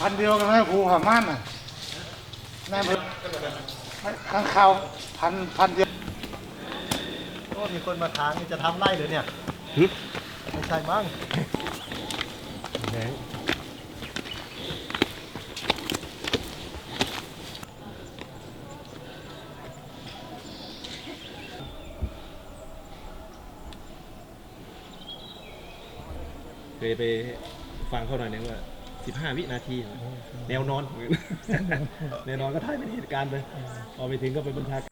พันเดียวกันไหมภูผาม่านน่ะแม่เพิ่งข้างข่าวพันพันเดียวโอ้มีคนมาทางนี่จะทำไร่เหรือเนี่ยไม่ใช่มั้งเคยไปฟังเขาหน่อยนึงว่า 15 วินาที แนวนอนแนวนอนก็ถ่ายเป็นเหตุการณ์ไปพอไปถึงก็เป็นบรรทัด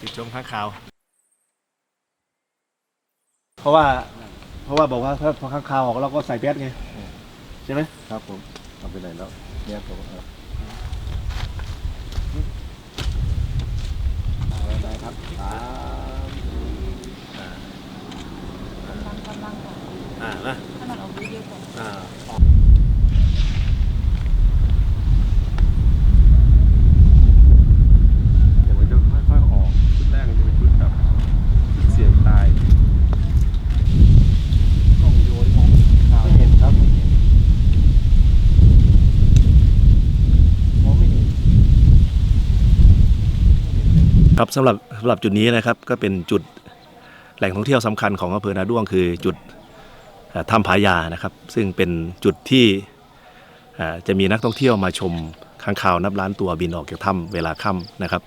ติดชมข้างข่าว เพราะว่า เพราะว่าบอกว่าถ้าพอข้างข่าวออกเราก็ใส่แป๊ดไง ใช่ไหมครับผมทำไปไหนแล้วเนี่ยผม เออได้ครับสามกำลังก่อนอ่านะถ้ามันออกวิดีโอก่อนอ่า เดี๋ยวมันจะค่อยๆออกชุดแรกมันจะเป็นชุดแบบชุดเสียงตาย กล้องวิดีโอที่มองข่าวเห็นครับไม่เห็นมองไม่เห็น ครับสำหรับสำหรับจุดนี้นะครับก็เป็นจุดแหล่งท่องเที่ยวสำคัญของอำเภอนาด้วงคือจุดถ้ำผายานะครับ ซึ่งเป็นจุดที่จะมีนักท่องเที่ยวมาชมค้างคาวนับล้านตัวบินออกจากถ้ำเวลาค่ำนะครับ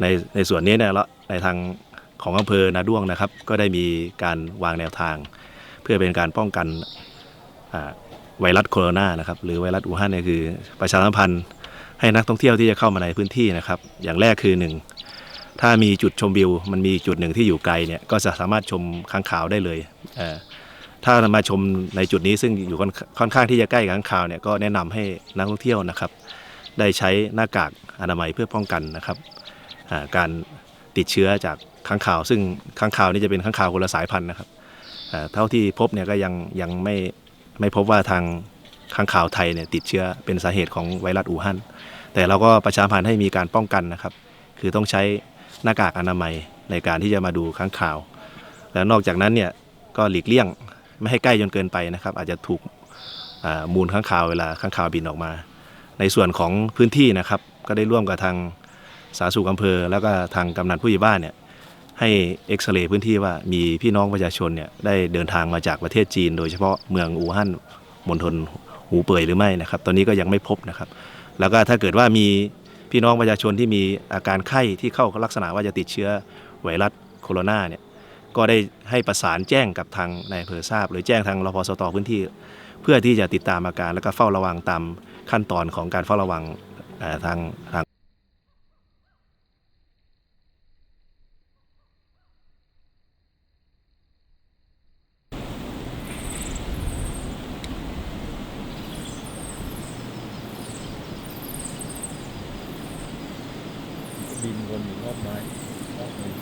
ในในส่วนนี้เนี่ยละในทางของอำเภอนาด้วงนะครับ ก็ได้มีการวางแนวทาง เพื่อเป็นการป้องกันไวรัสโคโรนานะครับหรือไวรัสอู่ฮั่นเนี่ยคือประชาสัมพันธ์ให้นักท่องเที่ยวที่จะเข้ามาในพื้นที่นะครับ อย่างแรกคือหนึ่ง ถ้ามีจุดชมวิว มันมีจุดหนึ่งที่อยู่ไกลเนี่ยก็จะสามารถชมค้างคาวได้เลยเถ้ามาชมในจุดนี้ซึ่งอยู่ค่อนข้างที่จะใกล้กับค้างคาวเนี่ยก็แนะนำให้นักท่องเที่ยวนะครับ ได้ใช้หน้ากากอนามัยเพื่อป้องกันนะครับการติดเชื้อจากค้างคาว ซึ่งค้างคาวนี่จะเป็นค้างคาวคนละสายพันธุ์นะครับเท่าที่พบเนี่ยก็ยังยังไม่ไม่พบว่าทางค้างคาวไทยเนี่ยติดเชื้อเป็นสาเหตุของไวรัสอู่ฮั่นแต่เราก็ประชาพันธ์ให้มีการป้องกันนะครับ คือต้องใช้ หน้ากากอนามัยในการที่จะมาดูค้างคาว แล้วนอกจากนั้นเนี่ยก็หลีกเลี่ยงไม่ให้ใกล้จนเกินไปนะครับ อาจจะถูกมูลค้างคาวเวลาค้างคาวบินออกมา ในส่วนของพื้นที่นะครับก็ได้ร่วมกับทางสาธารณสุขอำเภอ แล้วก็ทางกำนันผู้ใหญ่บ้านเนี่ยให้เอ็กซเรย์พื้นที่ว่ามีพี่น้องประชาชนเนี่ยได้เดินทางมาจากประเทศจีน โดยเฉพาะเมืองอู่ฮั่นมณฑลหูเป่ยหรือไม่นะครับ ตอนนี้ก็ยังไม่พบนะครับ แล้วก็ถ้าเกิดว่ามี พี่น้องประชาชนที่มีอาการไข้ที่เข้าลักษณะว่าจะติดเชื้อไวรัสโคโรนาเนี่ยก็ได้ให้ประสานแจ้งกับทางนายอำเภอทราบ หรือแจ้งทางรพสตพื้นที่ เพื่อที่จะติดตามอาการแล้วก็เฝ้าระวังตามขั้นตอนของการเฝ้าระวังทางทาง บินวนอยู่รอบไม้รอบนึง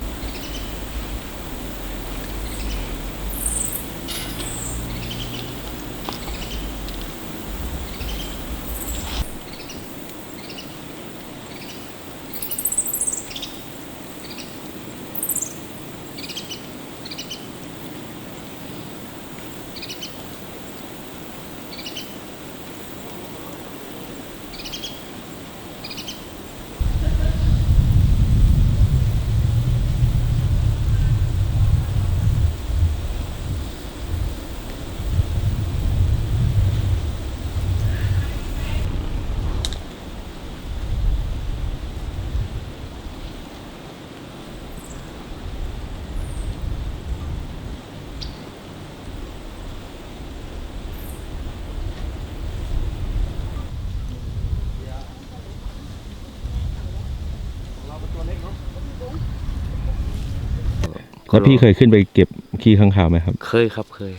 แล้วพี่เคยขึ้นไปเก็บขี้ข้างคาวไหมครับ เคยครับเคย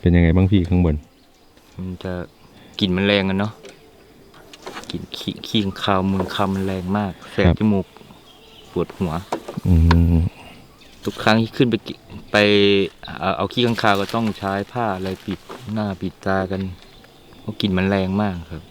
เป็นยังไงบ้างพี่ข้างบน มันจะกลิ่นมันแรงกันเนาะกลิ่นขี้ขี้ข้างคาวมือคาวมันแรงมากแสบครับจมูกปวดหัวอืมทุกครั้งที่ขึ้นไปกิไปเอาเอาขี้ข้างคาวก็ต้องใช้ผ้าอะไรปิดหน้าปิดตากันเพราะกลิ่นมันแรงมากครับ